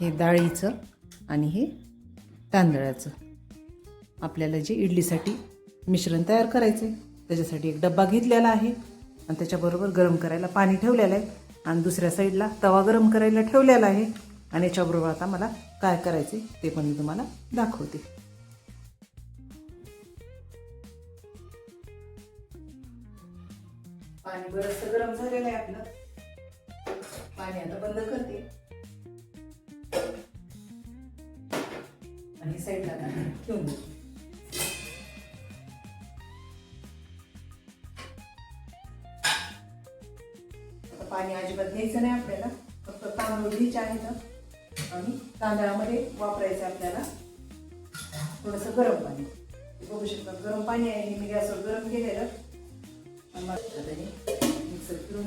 हे डाळीचं आणि हे तांदळाचं. आपल्याला जे इडलीसाठी मिश्रण तयार करायचं आहे त्याच्यासाठी एक डब्बा घेतलेला आहे आणि त्याच्याबरोबर गरम करायला पाणी ठेवलेलं आहे आणि दुसऱ्या साईडला तवा गरम करायला ठेवलेला आहे आणि याच्याबरोबर आता मला काय करायचे ते पण मी तुम्हाला दाखवते. पाणी बरंचसं गरम झालेलं आहे आपलं. पाणी आता बंद करते. आणि साईडला ठेवून देते. पाणी अजिबात घ्यायचं नाही आपल्याला. फक्त तांदूळ घ्यायचे आहेत. आणि तांदळामध्ये वापरायचं आपल्याला थोडंसं गरम पाणी. बघू शकता गरम पाणी आहे. मी गॅसवर गरम केलेलं. मिक्सर फिरून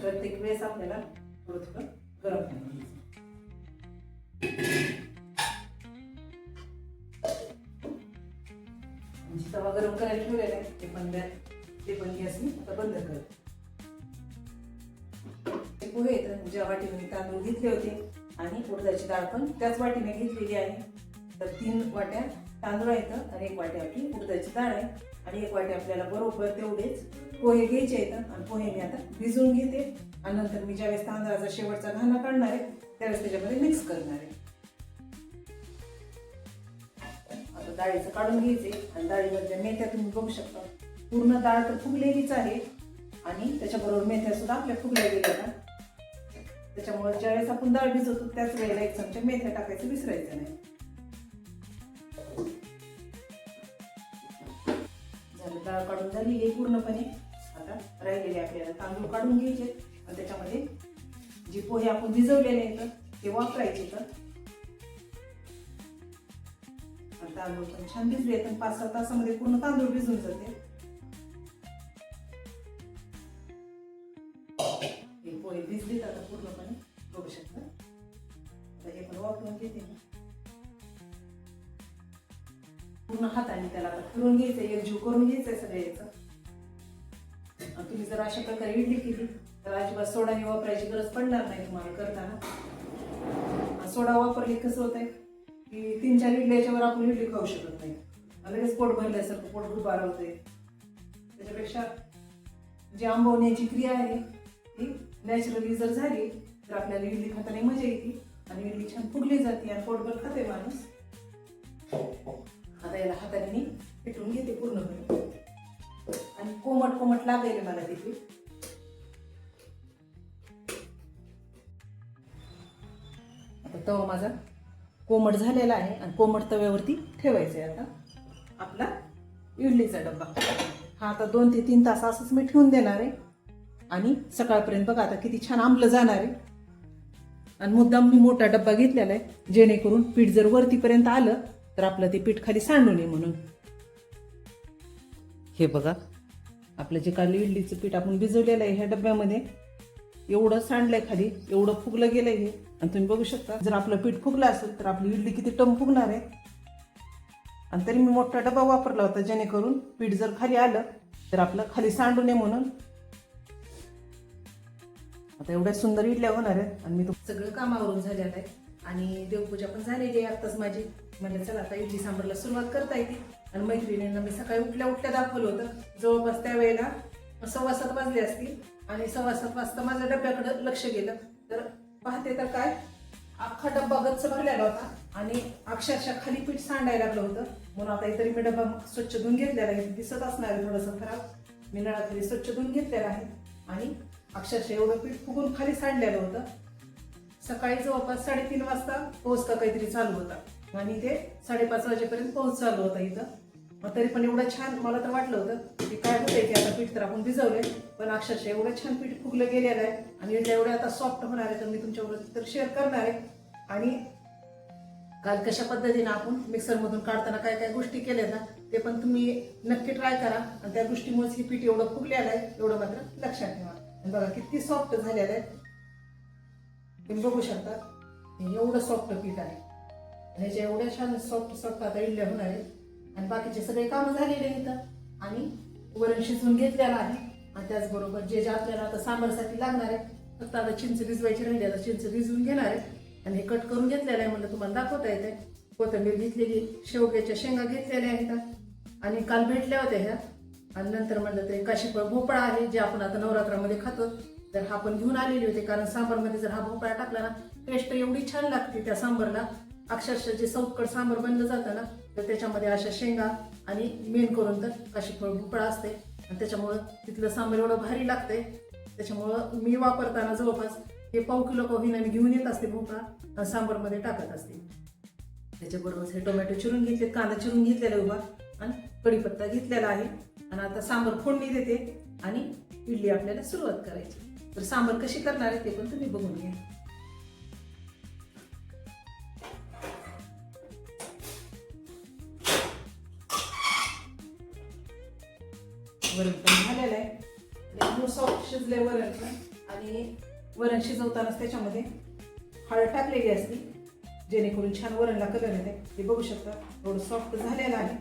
प्रत्येक वेळेस आपल्याला थोडं थोडं गरम पाणी घ्यायचं. म्हणजे तवा गरम करायला ठेवलेला आहे. ते पण ते पण गॅस मी आता बंद करते ज्या वाटीने मी तांदूळ घेतले होते आणि उडदाची डाळ पण त्याच वाटीने घेतलेली आहे. तर तीन वाट्या तांदूळ आहेत आणि एक वाटी आपली उडदाची डाळ आहे. आणि एक वाटी आपल्याला बरोबर तेवढेच पोहे घ्यायचे आहेत आणि पोहे मी आता भिजवून घेते. आणि नंतर मी ज्यावेळेस तांदळाचा शेवटचा घाणा काढणार आहे त्यावेळेस त्याच्यामध्ये मिक्स करणार आहे. आता डाळीचं काढून घ्यायचे आणि डाळीवरच्या मेथ्या तुम्ही बघू शकता. पूर्ण डाळ तर फुगलेलीच आहे. आणि त्याच्याबरोबर मेथ्या सुद्धा आपल्या फुगल्या गेल्या त्याच्यामुळे ज्यावेळेस आपण डाळ भिजवतो त्याच वेळेला एक चमचा मेथ्या टाकायचं विसरायचं नाही. झालं डाळ काढून झाली हे पूर्णपणे आता राहिलेले आपल्याला. तांदूळ काढून घ्यायचे. आणि त्याच्यामध्ये जे पोहे आपण भिजवलेले तर ते वापरायचे तर. तांदूळ पण छान भिजले तर पाच सहा तासामध्ये पूर्ण तांदूळ भिजून जाते. घेते पूर्ण हाताने त्याला आता फिरून घ्यायचं एकजीव करून घ्यायचंय सगळं याचं तुम्ही जर अशा प्रकारे इडली केली तर अजिबात सोडाने वापरायची गरज पडणार नाही तुम्हाला करताना. सोडा वापरली कसं होतंय की तीन चार इडल्याच्यावर आपण इडली खाऊ शकत नाही. लगेच पोट भरल्यासारखं पोट गुबार होते त्याच्यापेक्षा जी आंबवण्याची क्रिया आहे ती नॅचरली जर झाली तर आपल्याला इडली खाताना मजा येते. आणि इडली छान फुगली जाते आणि पोटभर खाते माणूस. आता याला हाताने मी पेटून घेते पूर्णपणे. आणि कोमट कोमट लागेल मला तिथे. आता तवा माझा कोमट झालेला आहे आणि कोमट तव्यावरती ठेवायचं आहे आता. आपला इडलीचा डब्बा. हा आता दोन ते तीन तास असंच मी ठेवून देणार आहे. आणि सकाळपर्यंत बघा आता किती छान आंबलं जाणार आहे. आणि मुद्दाम मी मोठा डब्बा घेतलेला आहे. जेणेकरून पीठ जर वरतीपर्यंत आलं तर आपलं ते पीठ खाली सांडू नये म्हणून. हे बघा आपलं जे काल इडलीचं पीठ आपण भिजवलेलं आहे ह्या डब्यामध्ये एवढं सांडलंय खाली एवढं फुगलं गेलंय हे. आणि तुम्ही बघू शकता जर आपलं पीठ फुगलं असेल तर आपली इडली किती टम फुगणार आहे. आणि तरी मी मोठा डबा वापरला होता जेणेकरून पीठ जर खाली आलं तर आपलं खाली सांडू नये म्हणून. आता एवढ्या सुंदर इडल्या होणार आहेत आणि मी तो सगळं कामावरून झालेलं आहे. आणि देवपूजा पण झालेली आहे आत्ताच माझी. म्हणजे चला आता इडली सांबारला सुरुवात करता येते. आणि मैत्रिणींना मी सकाळी उठल्या उठल्या दाखवलं होतं. जवळपास त्या वेळेला सव्वा सात वाजले असतील. आणि सव्वा सात वाजता माझ्या डब्याकडं लक्ष गेलं. तर पाहते तर काय? अख्खा डब्बा गच्च भरलेला होता. आणि अक्षरशः खाली पीठ सांडायला लागलं होतं. म्हणून आता तरी मी डब्बा स्वच्छ धुवून घेतलेला आहे. दिसत असणार आहे थोडंसं खराब. मी नळाखाली स्वच्छ धुवून घेतलेला आहे. आणि अक्षरशः एवढं पीठ फुगून खाली सांडलेलं होतं. सकाळी जवळपास साडेतीन वाजता पोहोचता का काहीतरी चालू होता. आणि ते साडेपाच वाजेपर्यंत पोहोच चालू होता इथं. मग तरी पण एवढं छान मला तर वाटलं होतं की काय होतंय की आता पीठ तर आपण भिजवले पण अक्षरशः एवढं छान पीठ फुगलं गेलेलं आहे. आणि इडल्या एवढ्या आता सॉफ्ट होणार आहे तर मी तुमच्याबरोबर तर शेअर करणार आहे. आणि काल कशा पद्धतीने आपण मिक्सरमधून काढताना काय काय गोष्टी केल्या ना ते पण तुम्ही नक्की ट्राय करा. आणि त्या गोष्टीमुळेच हे पीठ एवढं फुगलेलं आहे एवढं मात्र लक्षात ठेवा. बघा किती सॉफ्ट झालेलं आहे तुम्ही बघू शकता हे एवढं सॉफ्ट पीठ आहे. ह्याच्या एवढ्या छान सॉफ्ट सॉफ्ट आता इडल्या होणार आहेत. आणि बाकीचे सगळे कामं झालेले आहेत इथं आणि वरण शिजवून घेतलेलं आहे. आणि त्याचबरोबर जे जे आपल्याला आता सांबारसाठी लागणार आहे फक्त आता चिंच भिजवायची राहिली आता चिंच भिजवून घेणार आहे. आणि हे कट करून घेतलेलं आहे म्हणलं तुम्हाला दाखवता येते कोथंबीर घेतलेली शेवग्याच्या शेंगा घेतलेल्या आहेत आणि काल भेटल्या होत्या ह्या. आणि नंतर म्हणलं ते काशीफळ भोपळा आहे जे आपण आता नवरात्रामध्ये खातो तर हा पण घेऊन आलेले होते. कारण सांबारमध्ये जर हा भोपळा टाकला ना टेस्ट एवढी छान लागते त्या सांबारला. अक्षरशः जे सौतकड सांबार बनलं जातं ना तर त्याच्यामध्ये अशा शेंगा आणि मेन करून तर काशीफळ भोपळा असते. आणि त्याच्यामुळं तिथलं सांबार एवढं भारी लागते त्याच्यामुळं मी वापरताना जवळपास हे पाव किलो पावहिना मी घेऊन येत असते भोपळा आणि सांबारमध्ये टाकत असते. त्याच्याबरोबर हे टोमॅटो चिरून घेतले कांदा चिरून घेतलेला उभा. आणि कढीपत्ता घेतलेला आहे. आणि आता सांबर फोडणी देते आणि इडली आपल्याला सुरुवात करायची. तर सांबर कशी करणार आहे ते पण तुम्ही बघून घ्या. वरण पण झालेलं आहे. सॉफ्ट शिजलंय वरण पण आणि वरण शिजवतानाच त्याच्यामध्ये हळद टाकलेली असते. जेणेकरून छान वरणला कलर येते ते बघू शकता थोडं सॉफ्ट झालेलं आहे.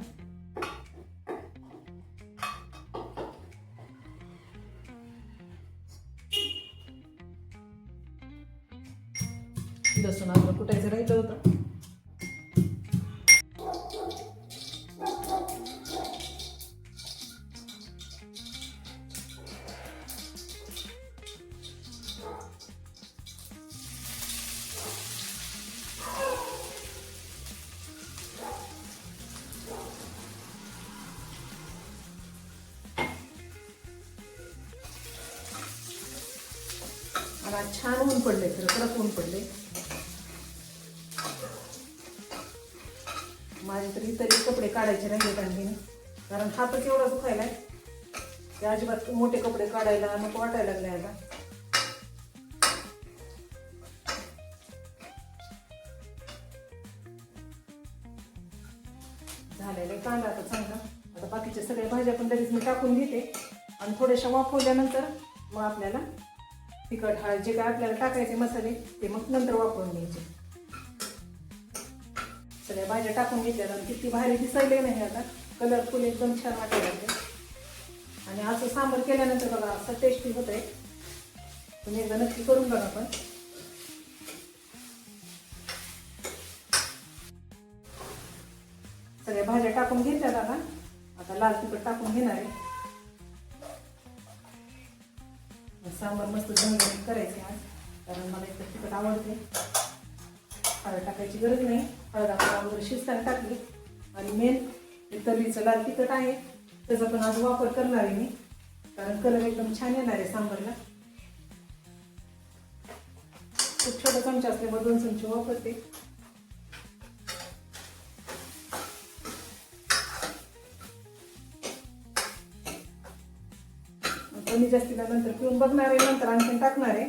छान ऊन पडले खरं कडक ऊन पडले माझे तर इतरही कपडे काढायचे राहिले आणखीन कारण हातच एवढा दुखायला ते अजिबात मोठे कपडे काढायला नको वाटायला लागले आता. झालेले कांदा आता चांगला. आता बाकीच्या सगळ्या भाज्या पण लगेच मी टाकून घेते. आणि थोड्याशा वाफवल्यानंतर मग आपल्याला तिखट हळद जे काय आपल्याला टाकायचे मसाले ते मग नंतर वापरून घ्यायचे. सगळ्या भाज्या टाकून घेतल्या आणि किती भारी दिसायले नाही आता. कलरफुल एकदम छान वाटायला आणि असं सांबर केल्यानंतर बघा असं टेस्टी होत आहे तुम्ही एकदा नक्की करून बघा पण. सगळ्या भाज्या टाकून घेतल्या दादा. आता लाल तिखट टाकून घेणार आहे. सांबार मस्त झणझणीत करायचे आज. कारण मला एक तिखट आवडते. हळद टाकायची गरज नाही. हळद आपण अगोदर शिजताना टाकली. आणि मेन तरीचं लाल तिखट आहे. त्याचा पण आज वापर करणार आहे मी. कारण कलर एकदम छान येणार आहे सांबारला. खूप छोटा चमचा असल्यामुळे दोन चमचे वापरते. कमी जास्तीला नंतर पिऊन बघणार आहे नंतर आणखीन टाकणार आहे.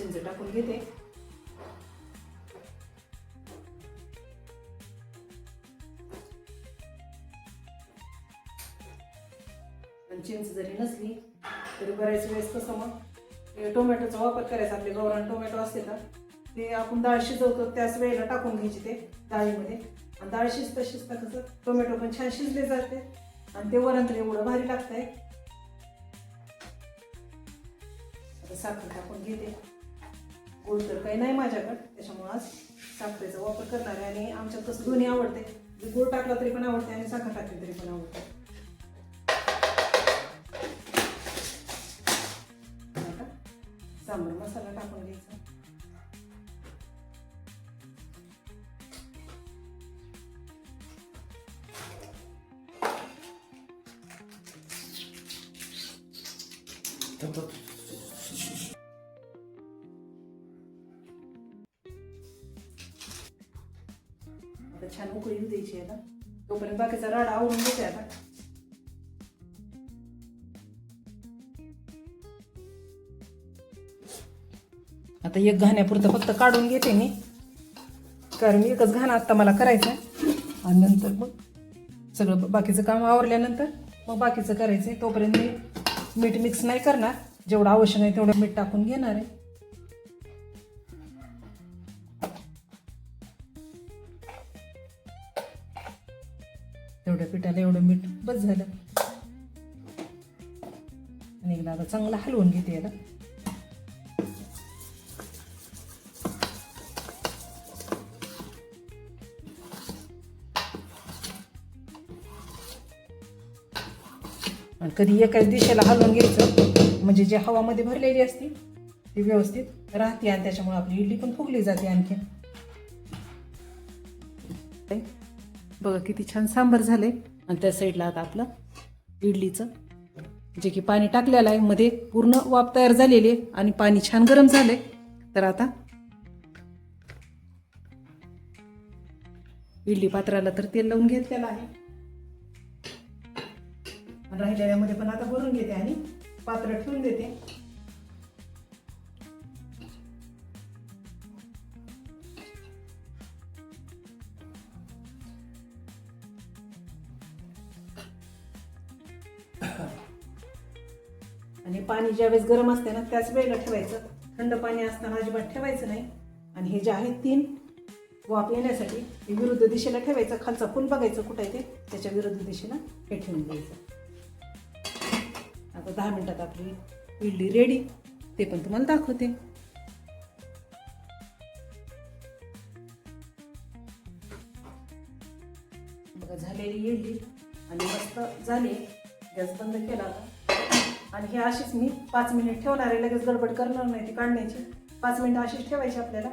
चिंच टाकून घेते. आणि चिंच जरी नसली तरी बऱ्याच वेळेस कसं मग टोमॅटोचा वापर करायचा आपले गौरान टोमॅटो असते ना ते आपण डाळ शिजवतो त्याच वेळेला टाकून घ्यायचे ते डाळीमध्ये. आणि डाळ शिजता शिजता कसं टोमॅटो पण छान शिजले जाते. आणि ते वरण तर एवढं भारी लागतंय. साखर टाकून घेते. गोड तर काही नाही माझ्याकडं. त्याच्यामुळं आज साखरेचा वापर करणार आहे आणि आमच्यात कसं दोन्ही आवडते. गोड टाकला तरी पण आवडते आणि साखर टाकली तरी पण आवडते. सांबर मसाला टाकून घ्यायचा. आता छान उकळी येऊ द्यायची आता तोपर्यंत बाकीचा राडा आवडून घेते आता आता एक घाण्यापुरतं फक्त काढून घेते मी. कारण एकच घाण आत्ता मला करायचं आहे आणि नंतर मग सगळं बाकीचं काम आवरल्यानंतर मग बाकीचं करायचं आहे तोपर्यंत मी मीठ मिक्स नाही करणार. जेवढं आवश्यक आहे तेवढं मीठ टाकून घेणार आहे. तेवढ्या पिठाला एवढं मीठ बस झालं. आणि एकदा आता चांगलं हलवून घेते याला. आणि कधी एकाच दिशेला हलवून घ्यायचं म्हणजे जे हवामध्ये भरलेली असते ती व्यवस्थित राहते आणि त्याच्यामुळे आपली इडली पण फुगली जाते आणखी बघा किती छान सांबार झाले आणि त्या साईडला आता आपलं इडलीचं जे की पाणी टाकलेलं आहे. मध्ये पूर्ण वाफ तयार झालेली आहे आणि पाणी छान गरम झाले तर आता इडली पात्राला तर तेल लावून घेतलेलं आहे. आणि राहिलेल्यामध्ये पण आता भरून घेते आणि पात्र ठेवून देते. ज्यावेळेस गरम असते ना त्याच वेळेला ठेवायचं. थंड पाणी असताना अजिबात ठेवायचं नाही. आणि हे जे आहेत तीन वाफ येण्यासाठी हे विरुद्ध दिशेला ठेवायचं. खालचा फुल बघायचं कुठं आहे ते त्याच्या विरुद्ध दिशेला हे ठेवून द्यायचं. आता दहा मिनटात आपली इडली रेडी ते पण तुम्हाला दाखवते. बघा झालेली इडली आणि मस्त झाली. गॅस बंद केला आता. आणि हे अशीच मी पाच मिनिट ठेवणार आहे लगेच गडबड करणार नाही ती काढण्याची. पाच मिनिटं अशीच ठेवायची आपल्याला.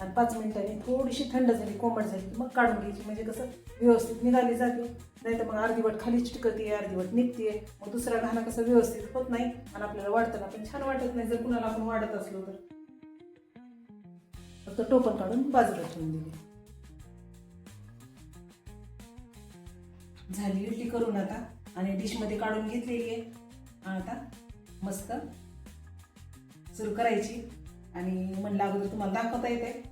आणि पाच मिनिटांनी थोडीशी थंड झाली कोमट झाली की मग काढून घ्यायची. म्हणजे कसं व्यवस्थित निघाली जाते. नाही तर मग अर्धीवट खाली चिटकते अर्धीवट निघते. मग दुसरा घाणा कसं व्यवस्थित होत नाही आणि आपल्याला वाढताना पण छान वाटत नाही जर कुणाला आपण वाढत असलो तर. फक्त टोपण काढून बाजूला ठेवून दिली. झाली इडली करून आता. आणि डिशमध्ये काढून घेतलेली आहे. आता मस्त सुरू करायची. आणि म्हणलं अगोदर तुम्हाला दाखवता येते.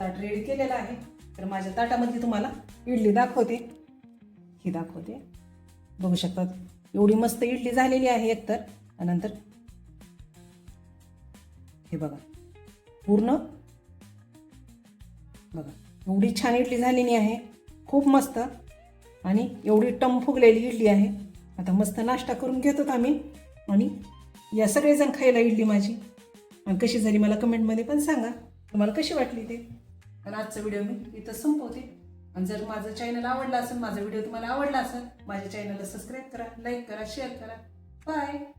ताट रेडी केलेलं आहे. तर माझ्या ताटामध्ये तुम्हाला इडली दाखवते. ही दाखवते. बघू शकतात एवढी मस्त इडली झालेली आहे एकतर. आणि नंतर हे बघा. पूर्ण बघा. एवढी छान इडली झालेली आहे. खूप मस्त. आणि एवढी टम फुगलेली इडली आहे. आता मस्त नाश्ता करून घेतो आम्ही. आणि या सगळेजण खायला इडली माझी. आणि कशी झाली मला कमेंटमध्ये पण सांगा तुम्हाला कशी वाटली ते. आणि आजचा व्हिडिओ मी इथं संपवते. आणि जर माझं चॅनल आवडला असेल माझा व्हिडिओ तुम्हाला आवडला असेल माझ्या चॅनलला सबस्क्राईब करा लाईक करा शेअर करा. बाय